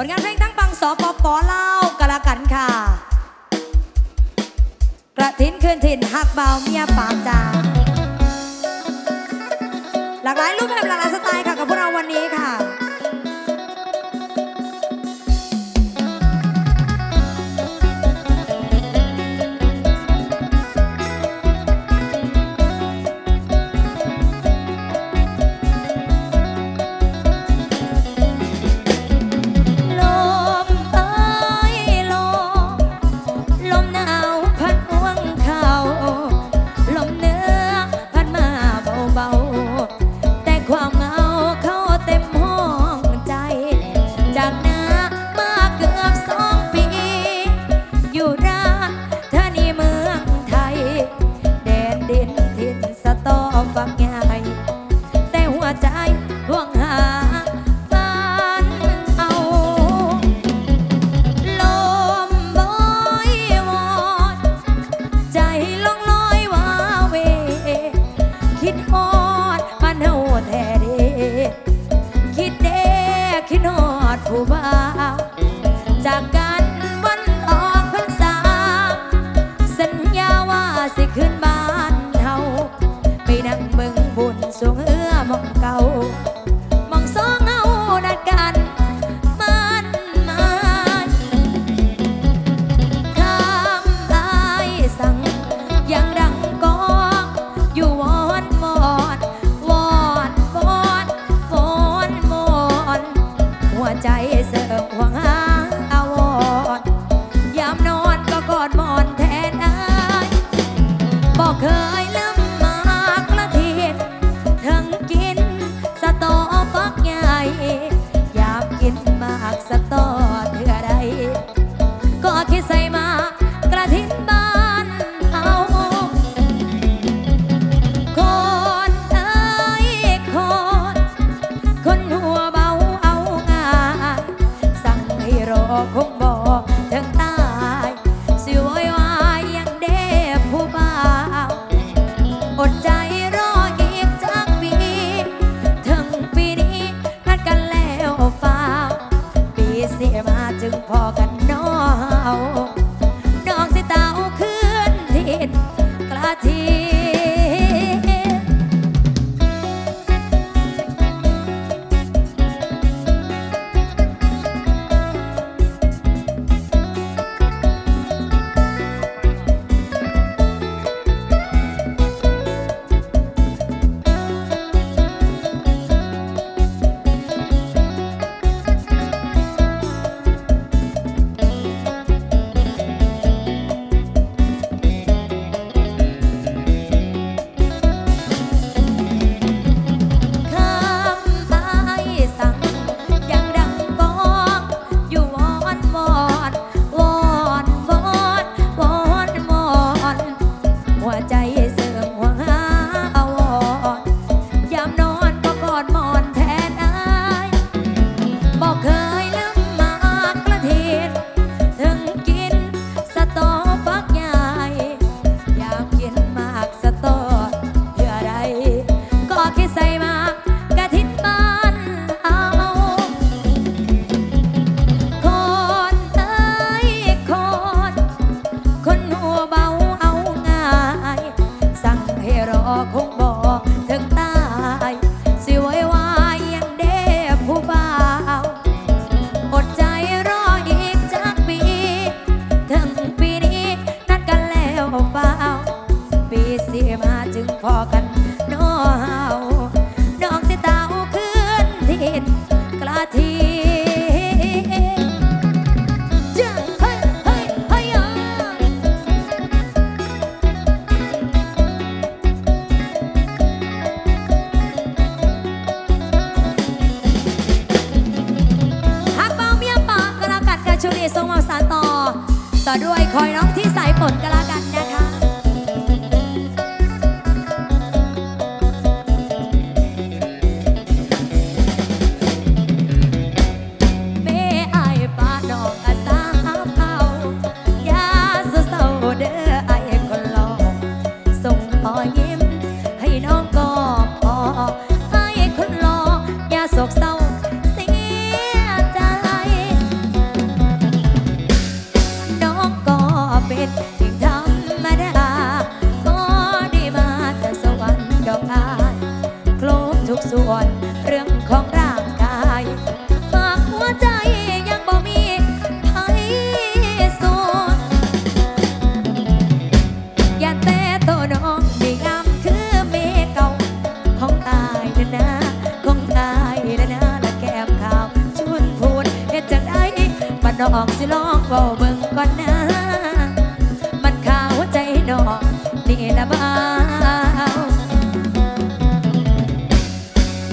ผลงานเพลงทั้งปังสอปปเล่ากะละกันค่ะ กระถินคืนถิ่นหักเบาเมียปามจาหลากหลายรูปแบบหลากหลายสไตล์ค่ะกับพวกเราวันนี้ค่ะ บอกเคย ที่สายฝนก็แล้วกันนะคะ ดอกสิลองเบาเบิ่งก่อนนะมันข้าวใจดอกนี่ละบ้า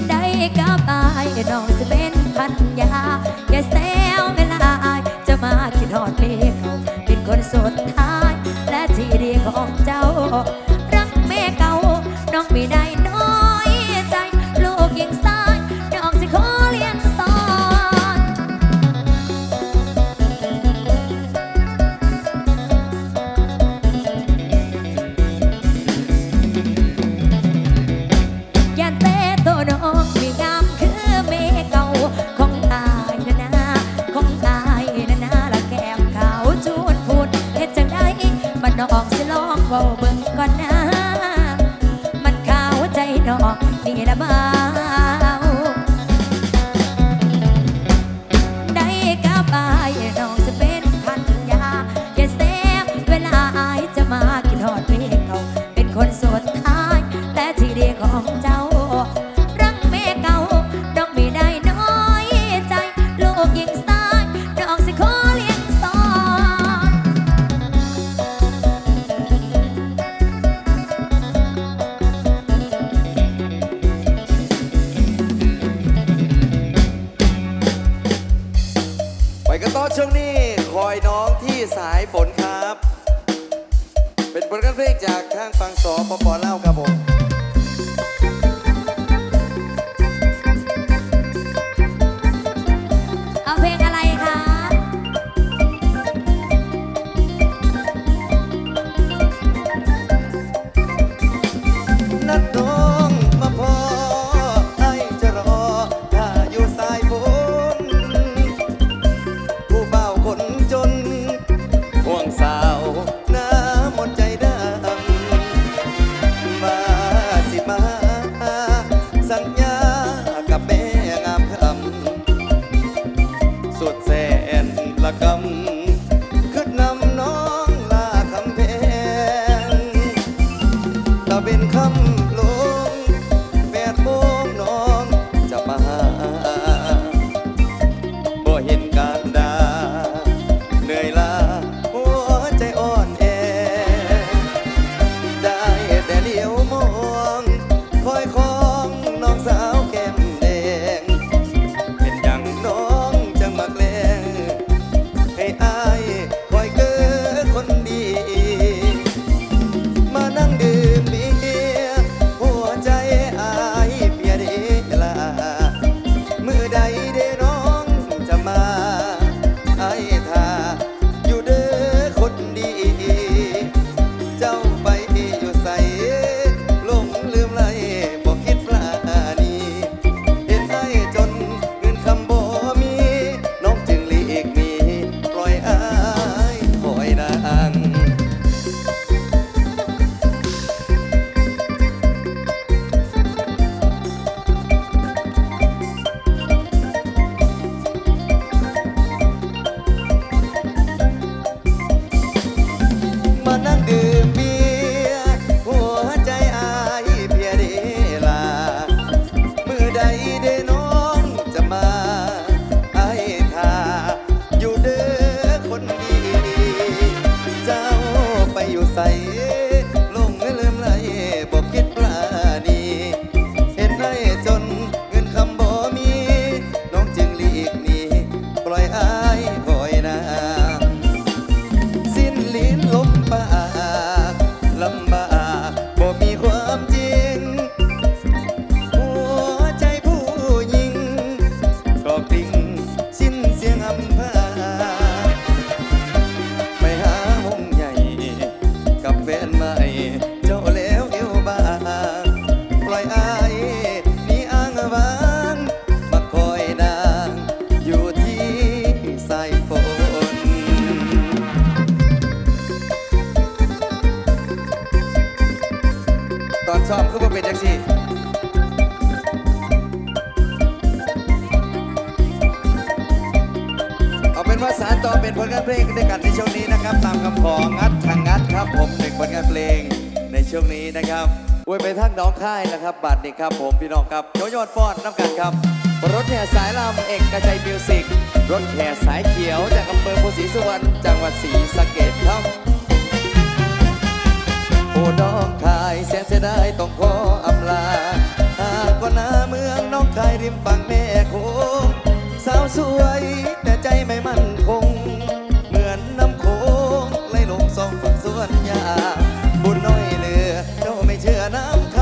ได้กับอายดอกสิเป็นพันยา น้องนี่ละบ้าิเอาเป็นว่าสารต่อเป็นผลงานเพลงด้วยกันในช่วงนี้นะครับ ตามคำของัดทางงัดครับผมเป็นผลงานเพลงในช่วงนี้นะครับอวยไปทั้งน้องค่ายนะครับบัตรนี่ครับผมพี่น้องครับโยโยอดฟอดน้ำกันครับ รถแห่สายลำเอกกระจายมิวสิกรถแห่สายเขียวจากอำเภอโพธิสุวรรณจังหวัดศรีสะเกดครับโอ้น้องค่า ยแสนเสียดายต้องขออำลาหากก็นาเมืองน้องคายริมฝั่งแม่โคงสาวสวยแต่ใจไม่มั่นคง เหมือนน้ำโคงไหลลงสองฝั่งสวนยาบุญน้อยเหลือเจ้าไม่เชื่อน้ำค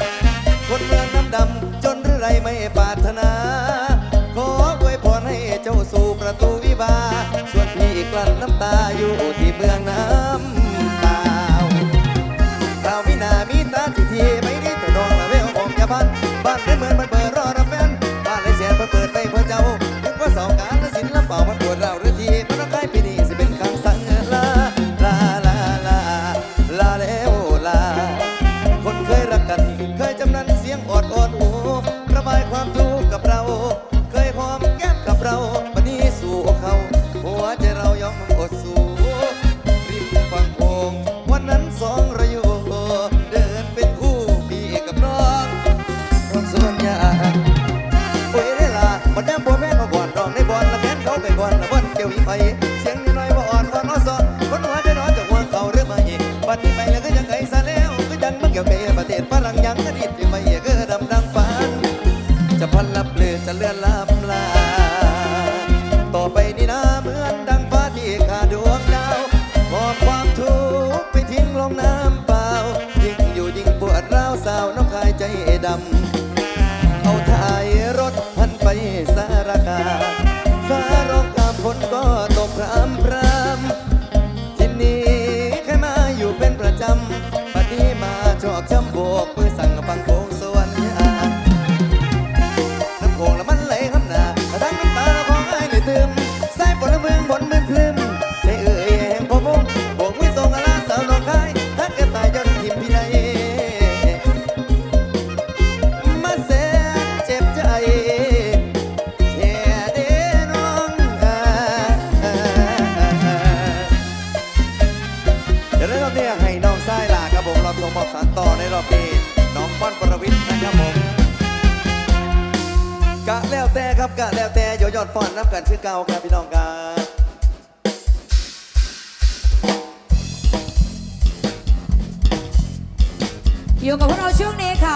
ำคนเมืองน้ำดำจนหรือไรไม่ปรารถนา ขออวยพรให้เจ้าสู่ประตูวิวาส่วนพี่กลั้นน้ำตาอยู่ที่เมืองน้ำ มา ก็แล้วแต่โยยอดฟอนน้ำกันคือเก่าครับพี่น้องกันอยู่กับพวกเราช่วงนี้ครั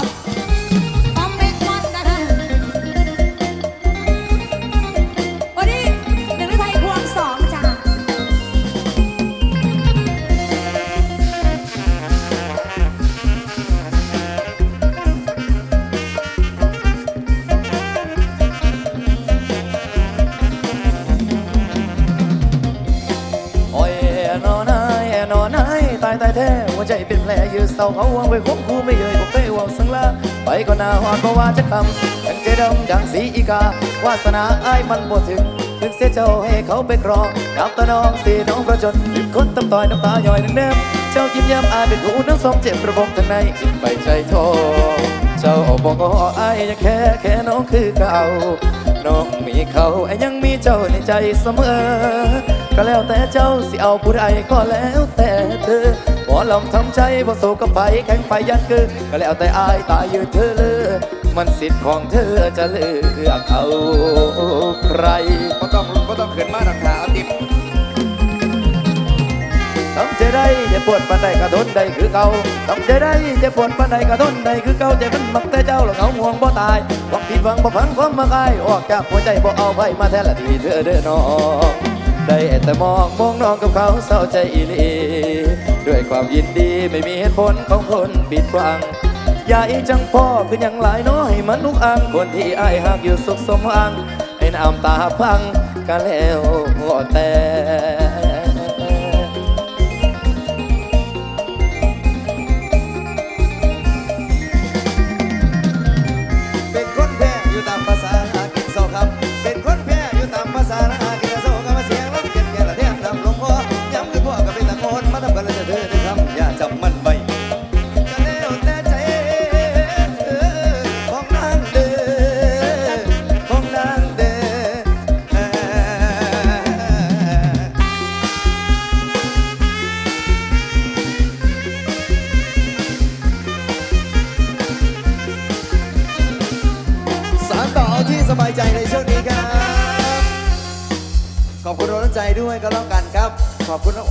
าเขาวางไว้คบคู่ไม่เยยผมเคยหวังสังลาไปก็นาหอดก็ว่าจะคำยังใจดำดังสีอีกาวาสนาอ้ายมันบ่ถึงถึงเสียเจ้าให้เขาไปครองกับตาน้องสีน้องประจนถึงคนตำต่อยน้ำตาย่อยนึ่งเดิมเจ้ายิ้มย้ำอายเป็นหูน้ำสมเจ็บระบมทางในจิตไปใจโทเจ้าบอกก็อายยังแค่แค่น้องคือเก่าน้องมีเขาไอ้ยังมีเจ้าในใจเสมอ ก็แล้วแต่เจ้าสิเอาผู้ใดก็แล้วแต่เธอหมอลำทำใจบ่สู้กับไฟแข่งไฟยันคือก็แล้วแต่อายตายยืนเธอเลือมันสิทธิ์ของเธอจะเลือกเอาใครก็ต้องก็ต้องขึ้นมาดังขาเอาติบทำใจได้จะปวดปานใดก็ทนได้คือเก่าทำใจได้จะปวดปานใดก็ทนได้คือเก่าใจมันมักแต่เจ้าแล้วเหงาห่วงบ่ตายความผิดหวังบ่พังความมักอายออกจากหัวใจบ่เอาไว้มาแทนละทีเธอเด้อน้อง ได้แต่มองมองน้องกับเขาเศร้าใจอีลีด้วยความยินดีไม่มีเหตุผลของคนปิดบังอย่าอีจังพ่อคืออย่างหลายน้อยมันลุกอังคนที่อายหักอยู่สุขสมอังให้น้ำตาพังก็แล้วแต่ ด้วกันครับ ขอบคุณนะ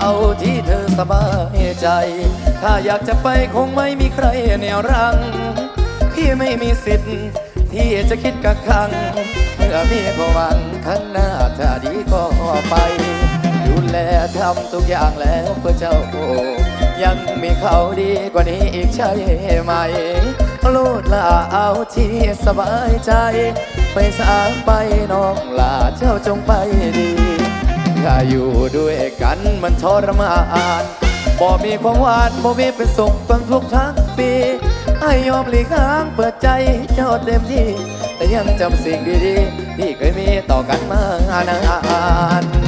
เอาที่เธอสบายใจ ถ้าอยากจะไปคงไม่มีใครแนวรัง พี่ไม่มีสิทธิ์ ที่จะคิดกักขัง เมื่อมีก็หวังข้างหน้าถ้าดีก็ไป แลทำทุกอย่างแล้วเพื่อเจ้าโอยังมีเขาดีกว่านี้อีกใช่ไหมโลดลาเอาที่สบายใจ ไปสางไปน้องลาเจ้าจงไปดีถ้าอยู่ด้วยกันมันทรมานบ่มีความหวานบ่มีเป็นสุขต้องทุกทั้งปีให้ยอมหลีกทางเปิดใจเจ้าเต็มที่ แต่ยังจำสิ่งดีๆที่เคยมีต่อกันมานาน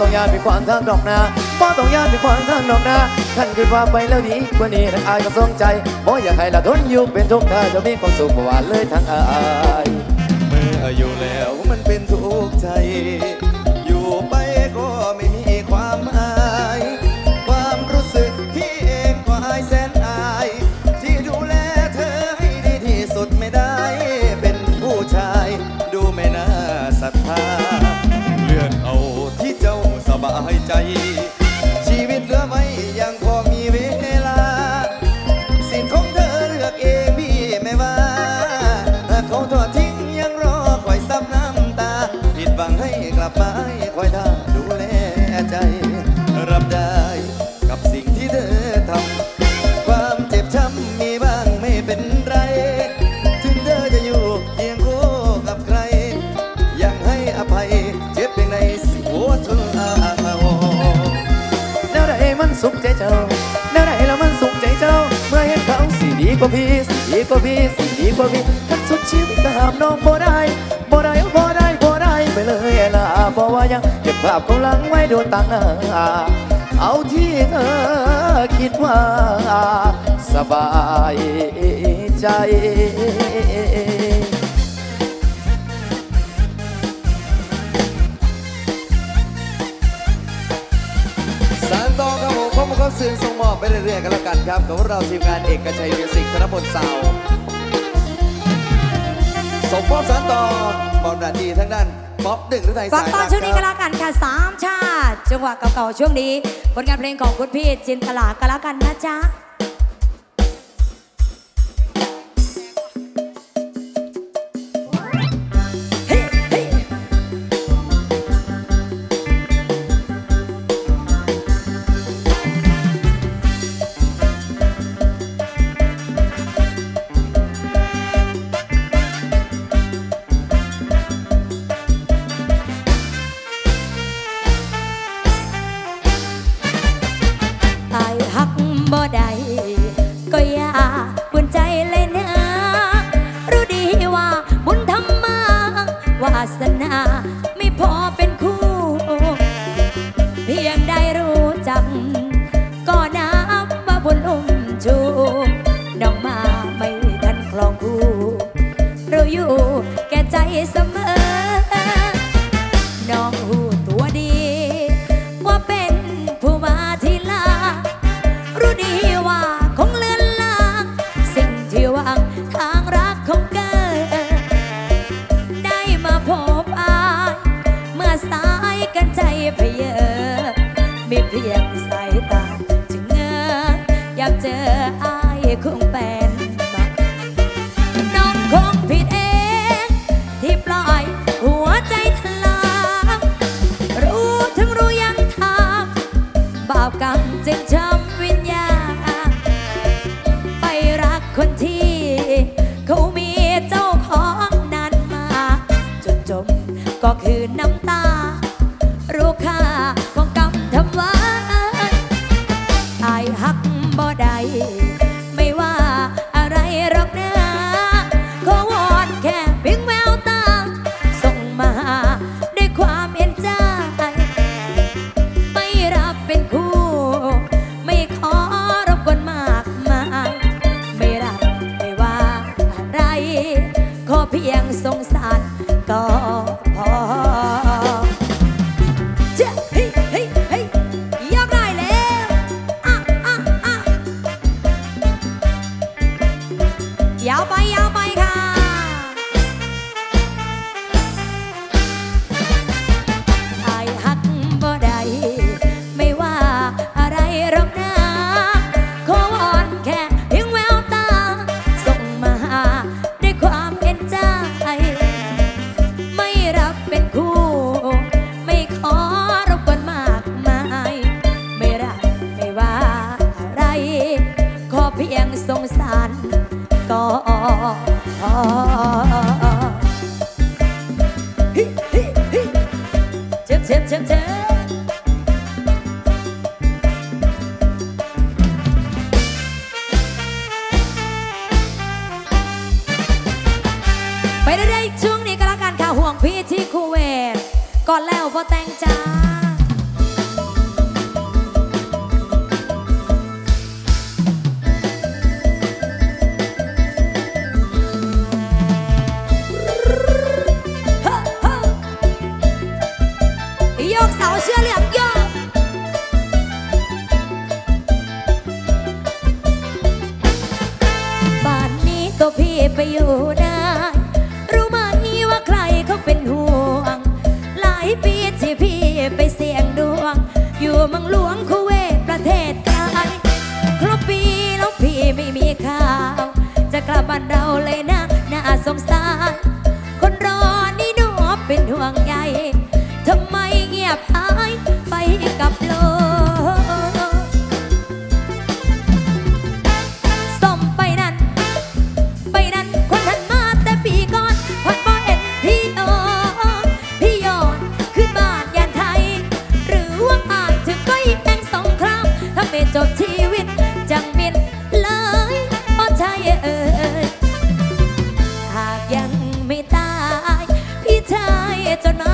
ต้องยานมีความทางดอกนาบ่ต้องยานมีความทางดอกนาท่านคิดว่าไปแล้วดีกว่านี้นักอายก็สงใจบ่อยากให้ละทนอยู่เป็นทุกข์ถ้าจะมีความสุขบ่หวานเลยทางอายเมื่ออยู่แล้วมันเป็นทุกข์ใจ บมาให้คอยท่าดูแลใจ รับได้กับสิ่งที่เธอทำความเจ็บช้ำมีบ้างไม่เป็นไร ถึงเธอจะอยู่เคียงคู่กับใคร ยังให้อภัยเจ็บเพียงในสิหัวเธอเอาแนวใดมันสุขใจเจ้าแนวใดแล้วมันสุขใจเจ้า เมื่อเห็นเขาสิดีกว่าพี่สิดีกว่าพี่สิดีกว่าพี่ทั้งสุดชีวิตก็ห้ามน้องบ่ได้ เพราะว่ายังเก็บภาพของหลังไว้ดูต่างหน้าเอาที่เธอคิดว่าสบายใจสารต่อครับผมผมก็สื่อส่งมอบไปเรื่อยๆกันแล้วกันครับกับเราทีมงานเอกชัยมิวสิกธนพลสาวส่งมอบสารต่อบอกหน้าที่ทั้งด้าน ป๊อปหนึ่งหรือไทยฟัสางยตอนรักช่วงนี้คก็รับแล้วกันค่ะสามชาติจังหวะเก่าๆช่วงนี้ ผลงานเพลงของคุณพี่จินตลาก็แล้วกันนะจ๊ะ ส อน้ำตา รู้ค่า ประโยชน์ get or not.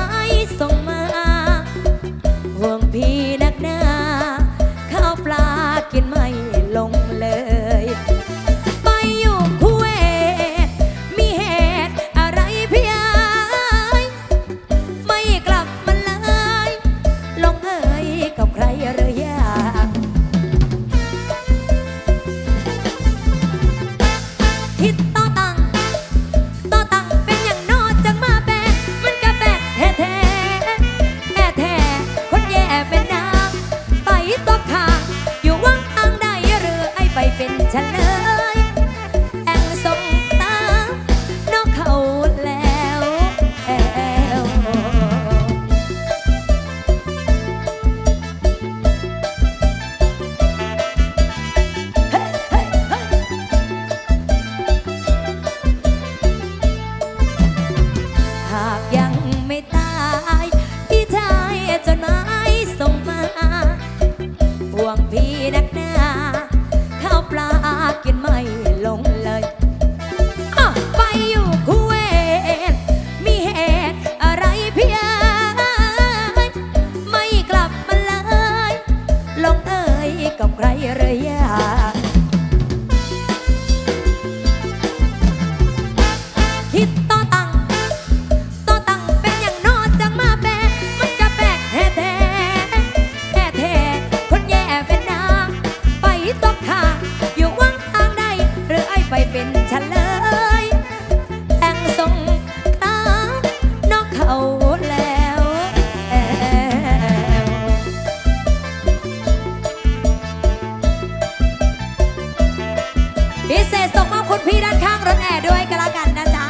พิเศษส่งมอบคุณพี่ด้านข้างรถแอร์ด้วยก็แล้วกันนะจ๊ะ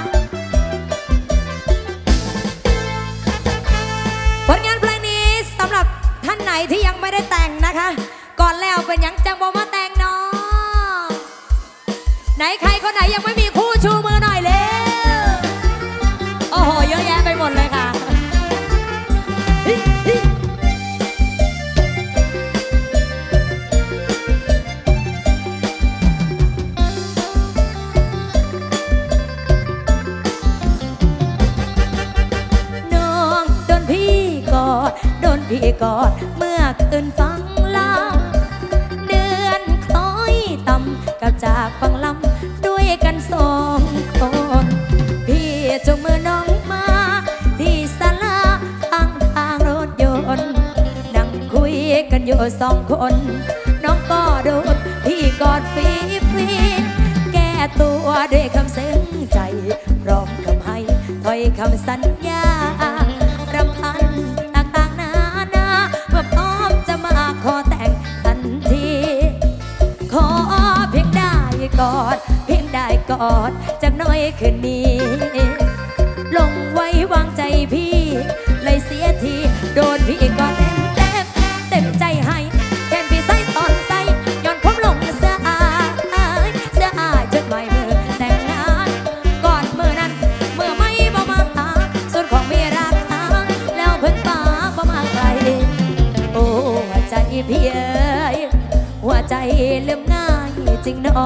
ผลงานเพลงนี้สำหรับท่านไหนที่ยังไม่ได้แต่งนะคะ ก่อนแล้วเป็นยังจังบอมาแต่งน้องไหนใครคนไหนยังไม่มี อยู่สองคน น้องก็โดดพี่กอดฟีฟีแก้ตัวด้วยคำซึ้งใจพร้อมคำให้ถ้อยคำสัญญารำพันต่างๆนานาว่าพร้อมจะมาขอแต่งทันที ขอเพียงได้กอด เพียงได้กอดจะน้อยคืนนี้ ลงไว้วางใจ ริงนะอ๋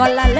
con la ley.